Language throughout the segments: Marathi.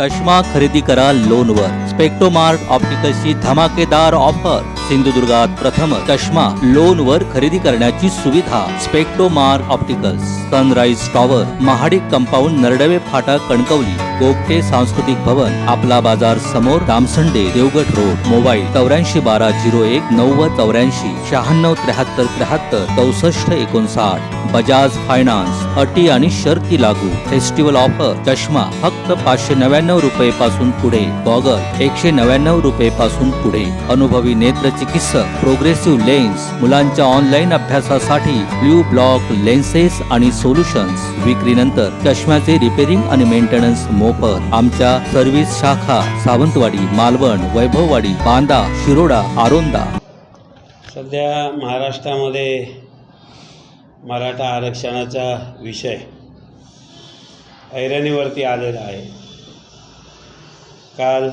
चष्मा खरेदी करा लोनवर. स्पेक्टोमार्ट ऑप्टिकल्सची धमाकेदार ऑफर. सिंधुदुर्गात प्रथम चष्मा लोनवर खरेदी करण्याची सुविधा Spectomar opticals sunrise tower Mahadik compound Naradwe फाटा कणकवली गोगटे सांस्कृतिक भवन आपला बाजार समोर दामसंडे देवगड रोड मोबाईल चौऱ्याऐंशी बारा झिरो एक नव्वद चौऱ्याऐंशी शहाण्णव त्र्याहत्तर त्र्याहत्तर चौसष्ट एकोणसाठ. बजाज फायनान्स अटी आणि शर्ती लागू. फेस्टिवल ऑफर चष्मा फक्त पाचशे नव्याण्णव रुपये पासून पुढे. गॉगल एकशे नव्याण्णव रुपये पासून पुढे. अनुभवी नेत्र चिकित्सक प्रोग्रेसिव्ह लेन्स मुलांच्या ऑनलाईन अभ्यासासाठी ब्ल्यू ब्लॉक लेन्सेस आणि सोल्युशन्स विक्रीनंतर चष्म्याचे रिपेरिंग आणि मेंटेनन्स मोफत. आमच्या सर्व्हिस शाखा सावंतवाडी मालवण वैभववाडी बांदा शिरोडा आरोंदा. सध्या महाराष्ट्रामध्ये मराठा आरक्षणाचा विषय ऐरणीवरती आलेला आहे. काल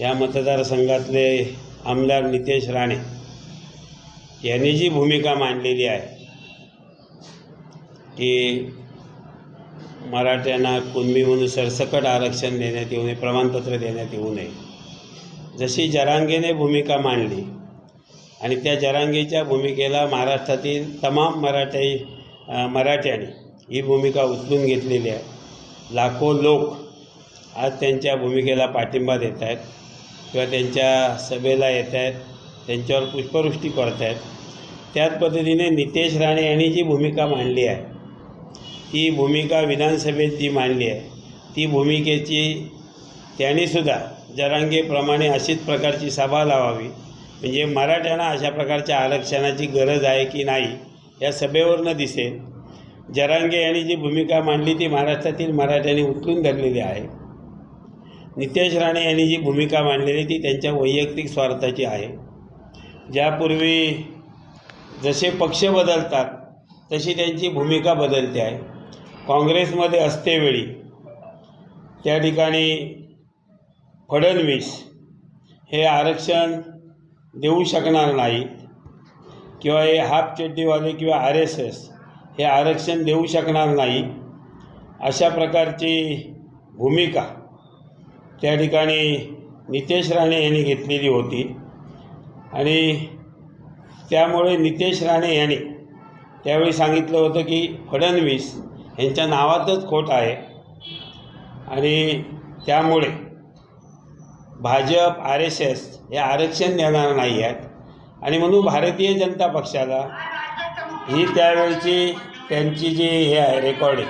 या मतदारसंघातले आमदार नितेश राणे यांनी जी भूमिका मांडलेली आहे की मराठ्यांना कुणबी म्हणून सरसकट आरक्षण देण्यात येऊ नये प्रमाणपत्र देण्यात येऊ नये. जशी जरांगेने भूमिका मांडली आणि त्या जरांगेच्या भूमिकेला महाराष्ट्रातील तमाम मराठी मराठ्यांनी ही भूमिका उचलून घेतलेली आहे. लाखो लोक आज त्यांच्या भूमिकेला पाठिंबा देत आहेत. किंवा त्यांच्या सभेला येत आहेत त्यांच्यावर पुष्पवृष्टी करत आहेत. त्याच पद्धतीने नितेश राणे यांनी जी भूमिका मांडली आहे ती भूमिका विधानसभेत जी मांडली आहे ती भूमिकेची त्यांनीसुद्धा जरांगेप्रमाणे अशीच प्रकारची सभा लावावी. म्हणजे मराठ्यांना अशा प्रकारच्या आरक्षणाची गरज आहे की नाही या सभेवरनं दिसेल. जरांगे यांनी जी भूमिका मांडली ती महाराष्ट्रातील मराठ्यांनी उचलून धरलेली आहे. नितेश राणे यांनी जी भूमिका मांडलेली ती त्यांच्या वैयक्तिक स्वार्थाची आहे. ज्यापूर्वी जसे पक्ष बदलतात तशी त्यांची भूमिका बदलते आहे. काँग्रेसमध्ये असतेवेळी त्या ठिकाणी फडणवीस हे आरक्षण देऊ शकणार नाहीत किंवा हे हाफ चड्डीवाले किंवा आर एस एस हे आरक्षण देऊ शकणार नाही अशा प्रकारची भूमिका त्या ठिकाणी नितेश राणे यांनी घेतलेली होती. आणि त्यामुळे नितेश राणे यांनी त्यावेळी सांगितलं होतं की फडणवीस यांच्या नावातच खोट आहे. आणि त्यामुळे भाजप आर एस एस हे आरक्षण देणार नाही आहेत. आणि म्हणून भारतीय जनता पक्षाला ही त्यावेळची त्यांची जी हे आहे रेकॉर्डिंग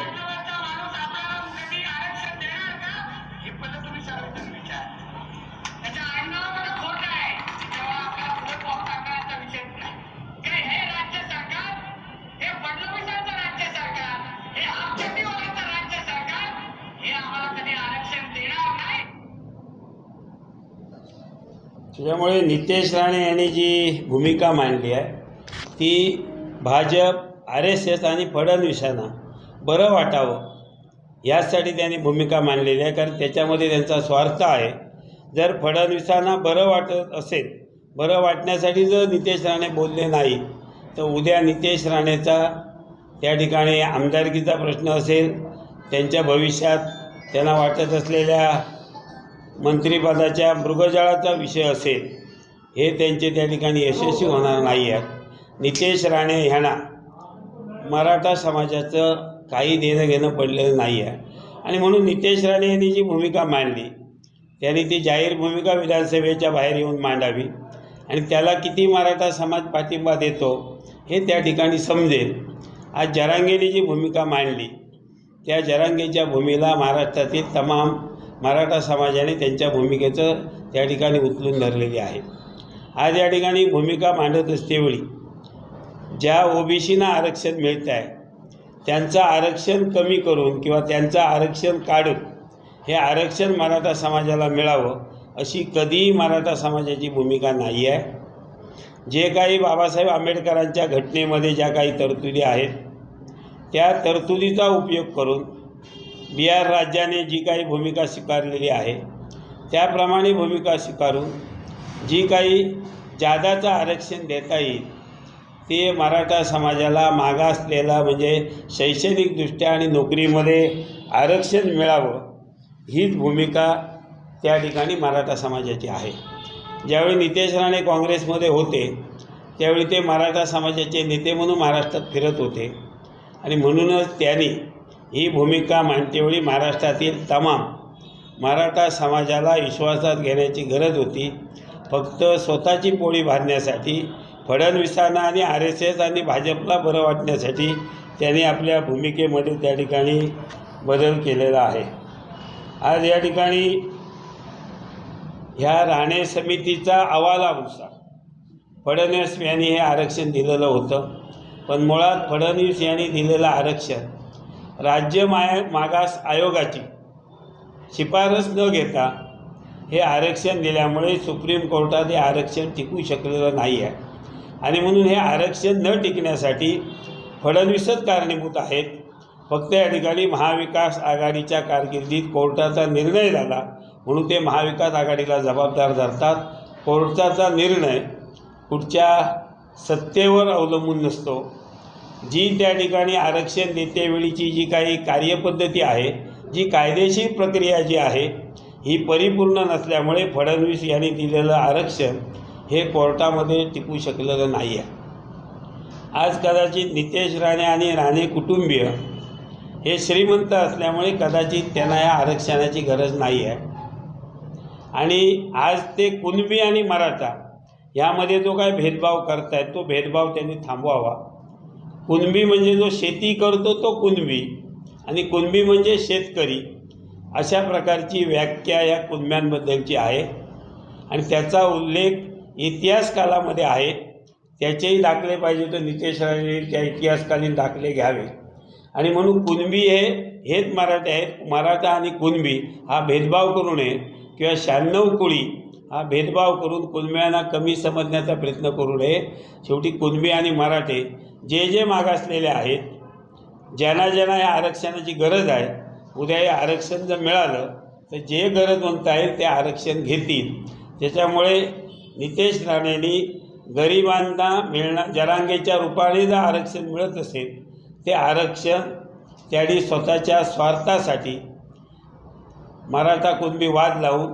त्याच्यामुळे नितेश राणे यांनी जी भूमिका मांडली आहे ती भाजप आर एस एस आणि फडणवीसांना बरं वाटावं यासाठी त्यांनी भूमिका मांडलेली आहे कारण त्याच्यामध्ये त्यांचा स्वार्थ आहे. जर फडणवीसांना बरं वाटत असेल बरं वाटण्यासाठी जर नितेश राणे बोलले नाही तर उद्या नितेश राणेचा त्या ठिकाणी आमदारकीचा प्रश्न असेल त्यांच्या भविष्यात त्यांना वाटत असलेल्या मंत्रिपदाच्या मृगजळाचा विषय असेल हे त्यांचे त्या ठिकाणी यशस्वी होणार नाही आहेत नितेश राणे ह्यांना मराठा समाजाचं काही देणं घेणं पडलेलं नाही आहे. आणि म्हणून नितेश राणे यांनी जी भूमिका मांडली त्यांनी ती जाहीर भूमिका विधानसभेच्या बाहेर येऊन मांडावी. आणि त्याला किती मराठा समाज पाठिंबा देतो हे त्या ठिकाणी समजेल. आज जरांगेने जी भूमिका मांडली त्या जरांगेच्या भूमीला महाराष्ट्रातील तमाम मराठा समाजाने त्यांच्या भूमिकेचं त्या ठिकाणी उचलून धरलेली आहे. आज या ठिकाणी भूमिका मांडत असतेवेळी ज्या ओबीसीना आरक्षण मिळत आहे त्यांचं आरक्षण कमी करून किंवा त्यांचं आरक्षण काढून हे आरक्षण मराठा समाजाला मिळावं अशी कधीही मराठा समाजाची भूमिका नाही आहे. जे काही बाबासाहेब आंबेडकरांच्या घटनेमध्ये ज्या काही तरतुदी आहेत त्या तरतुदीचा उपयोग करून बिहार राज्याने जी काही भूमिका स्वीकारलेली आहे त्याप्रमाणे भूमिका स्वीकारून जी काही जादाचं आरक्षण देता येईल ते मराठा समाजाला मागासलेला म्हणजे शैक्षणिकदृष्ट्या आणि नोकरीमध्ये आरक्षण मिळावं हीच भूमिका त्या ठिकाणी मराठा समाजाची आहे. ज्यावेळी नितेश राणे काँग्रेसमध्ये होते त्यावेळी ते मराठा समाजाचे नेते म्हणून महाराष्ट्रात फिरत होते आणि म्हणूनच त्यांनी ही भूमिका मांडतेवेळी महाराष्ट्रातील तमाम मराठा समाजाला विश्वासात घेण्याची गरज होती. फक्त स्वतःची पोळी भाजण्यासाठी फडणवीसांना आणि आर एस एस आणि भाजपला बरं वाटण्यासाठी त्यांनी आपल्या भूमिकेमध्ये त्या ठिकाणी बदल केलेला आहे. आज या ठिकाणी ह्या राणे समितीचा अहवालानुसार फडणवीस यांनी हे आरक्षण दिलेलं होतं. पण मुळात फडणवीस यांनी दिलेलं आरक्षण राज्य माया मागास आयोगाची शिफारस न घेता हे आरक्षण दिल्यामुळे सुप्रीम कोर्टात हे आरक्षण टिकू शकलेलं नाही आहे. आणि म्हणून हे आरक्षण न टिकण्यासाठी फडणवीसच कारणीभूत आहेत. फक्त या ठिकाणी महाविकास आघाडीच्या कारकिर्दीत कोर्टाचा निर्णय झाला म्हणून ते महाविकास आघाडीला जबाबदार धरतात. कोर्टाचा निर्णय कुठच्या सत्तेवर अवलंबून नसतो. जी त्या ठिकाणी आरक्षण देतेवेळीची जी काही कार्यपद्धती आहे जी कायदेशीर प्रक्रिया जी आहे ही परिपूर्ण नसल्यामुळे फडणवीस यांनी दिलेलं आरक्षण हे कोर्टामध्ये टिकू शकलेलं नाही आहे आज कदाचित नितेश राणे आणि राणे कुटुंबीय हे श्रीमंत असल्यामुळे कदाचित त्यांना या आरक्षणाची गरज नाही आहे आणि आज ते कुणबी आणि मराठा यामध्ये जो काय भेदभाव करतायत तो भेदभाव त्यांनी थांबवावा. कुणबी म्हणजे जो शेती करतो तो कुणबी. आणि कुणबी म्हणजे शेतकरी. अशा प्रकारची व्याख्या या कुणब्यांबद्दलची आहे. आणि त्याचा उल्लेख इतिहास कालामध्ये आहे. त्याचेही दाखले पाहिजे तर नितेश राणे त्या इतिहासकालीन दाखले घ्यावे. आणि म्हणून कुणबी हे हेच मराठे आहेत. मराठा आणि कुणबी हा भेदभाव करू नये किंवा शहाण्णव कुळी हा भेदभाव करून कुणब्यांना कमी समजण्याचा प्रयत्न करू नये. शेवटी कुणबी आणि मराठे जे जे मागासलेले आहेत ज्यांना ज्यांना या आरक्षणाची गरज आहे उद्या हे आरक्षण जर मिळालं तर जे गरजवंत आहेत ते आरक्षण घेतील. त्याच्यामुळे नितेश राणेंनी गरिबांना मिळणार जरांगेच्या रूपाने जर आरक्षण मिळत असेल ते आरक्षण त्यांनी स्वतःच्या स्वार्थासाठी मराठा कुणबी वाद लावून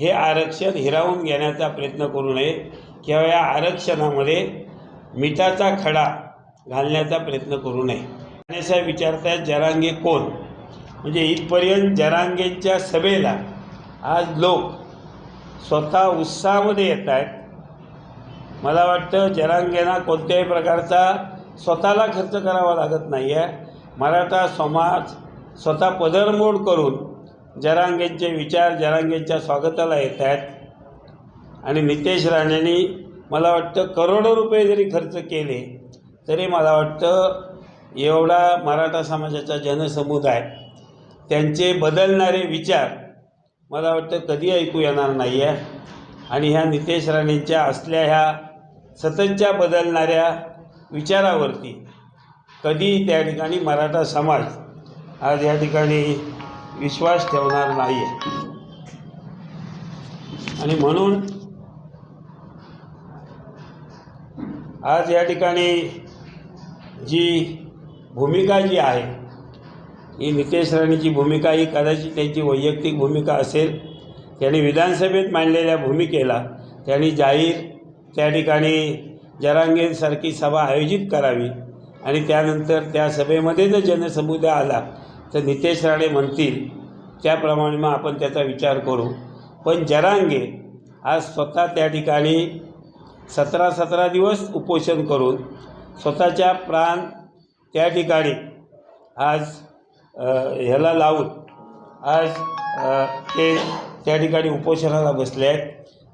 हे आरक्षण हिरावून घेण्याचा प्रयत्न करू नये. किंवा या आरक्षणामध्ये मिठाचा खडा घालण्याचा प्रयत्न करू नये. राणेसाहेब विचारतात जरांगे कोण? म्हणजे इथपर्यंत जरांगेंच्या सभेला आज लोक स्वतः उत्साहामध्ये येत आहेत मला वाटतं जरांगेना कोणत्याही प्रकारचा स्वतःला खर्च करावा लागत नाही आहे मराठा समाज स्वतः पदरमोड करून जरांगेंचे विचार जरांगेंच्या स्वागताला येत आहेत आणि नितेश राणेंनी मला वाटतं करोडो रुपये जरी खर्च केले तरी मला वाटतं एवढा मराठा समाजाचा जनसमुदाय त्यांचे बदलणारे विचार मला वाटतं कधी ऐकू येणार नाही आहे आणि ह्या नितेश राणेंच्या असल्या ह्या सततच्या बदलणाऱ्या विचारावरती कधी त्या ठिकाणी मराठा समाज आज या ठिकाणी विश्वास ठेवणार नाही आहे आणि म्हणून आज या ठिकाणी जी भूमिका जी आहे ही नितेश राणेची भूमिका ही कदाचित त्यांची वैयक्तिक भूमिका असेल. त्यांनी विधानसभेत मांडलेल्या भूमिकेला त्यांनी जाहीर त्या ठिकाणी जरांगेसारखी सभा आयोजित करावी आणि त्यानंतर त्या सभेमध्ये जर जनसमुदाय आला तर नितेश राणे म्हणतील त्याप्रमाणे मग आपण त्याचा विचार करू. पण जरांगे आज स्वतः त्या ठिकाणी सतरा सतरा दिवस उपोषण करून स्वतःच्या प्राण त्या ठिकाणी आज ह्याला लावून आज ते त्या ठिकाणी उपोषणाला बसले आहेत.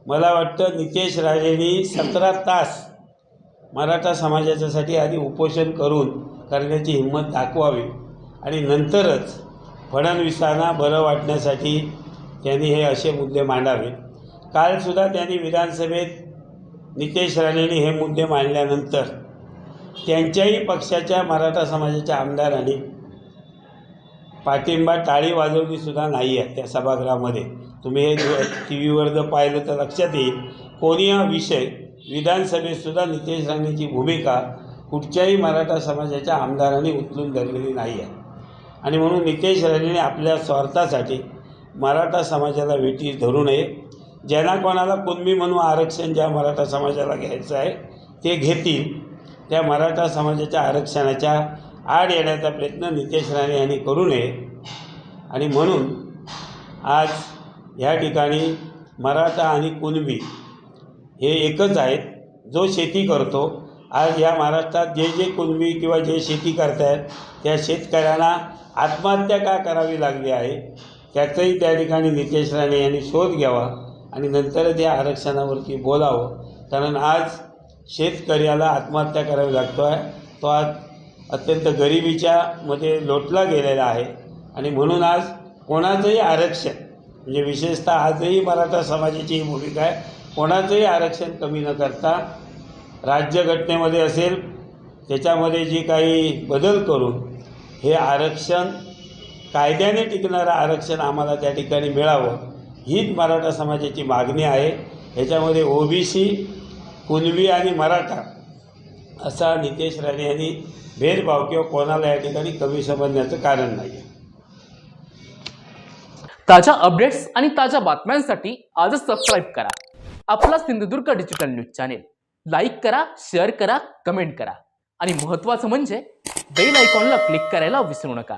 मला वाटतं नितेश राजेंनी सतरा तास मराठा समाजाच्यासाठी आधी उपोषण करून करण्याची हिंमत दाखवावी आणि नंतरच फडणवीसांना बरं वाटण्यासाठी त्यांनी हे असे मुद्दे मांडावे. कालसुद्धा त्यांनी विधानसभेत नितेश राणेंनी हे मुद्दे मांडल्यानंतर त्यांच्याही पक्षाच्या मराठा समाजाच्या आमदारांनी पाठिंबा टाळी वाजवलीसुद्धा नाही आहे त्या सभागृहामध्ये. तुम्ही हे टी व्हीवर जर पाहिलं तर लक्षात येईल. कोणी हा विषय विधानसभेतसुद्धा नितेश राणेची भूमिका कुठच्याही मराठा समाजाच्या आमदारांनी उचलून धरलेली नाही आहे. आणि म्हणून नितेश राणेने आपल्या स्वार्थासाठी मराठा समाजाला वेठी धरू नये. ज्यांना कोणाला कुणबी म्हणून आरक्षण ज्या मराठा समाजाला घ्यायचं आहे ते घेतील. त्या मराठा समाजाच्या आरक्षणाच्या आड येण्याचा प्रयत्न नितेश राणे यांनी करू नये. आणि म्हणून आज या ठिकाणी मराठा आणि कुणबी हे एकच आहेत. जो शेती करतो आज या महाराष्ट्रात जे जे कुणबी किंवा जे शेती करतायत त्या शेतकऱ्यांना आत्महत्या का करावी लागली आहे? त्याचंही त्या ठिकाणी नितेश राणे यांनी शोध घ्यावा आणि नंतरच या आरक्षणावरती बोलावं. कारण आज शेतकऱ्याला आत्महत्या करावी लागतो आहे तो आज अत्यंत गरिबीच्या मध्ये लोटला गेलेला आहे. आणि म्हणून आज कोणाचंही आरक्षण म्हणजे विशेषतः आजही मराठा समाजाची ही भूमिका आहे कोणाचंही आरक्षण कमी न करता राज्यघटनेमध्ये असेल त्याच्यामध्ये जी काही बदल करून हे आरक्षण कायद्याने टिकणारं आरक्षण आम्हाला त्या ठिकाणी मिळावं हीच मराठा समाजाची मागणी आहे. ह्याच्यामध्ये ओबीसी कुणबी आणि मराठा असा नितेश राणे यांनी भेदभाव किंवा कोणाला या ठिकाणी कमी समजण्याचं कारण नाही ताज्या अपडेट्स आणि ताज्या बातम्यांसाठी आजच सबस्क्राईब करा. आपला Sindhudurg digital news channel like करा शेअर करा कमेंट करा. आणि महत्त्वाचं म्हणजे बेल आयकॉनला क्लिक करायला विसरू नका.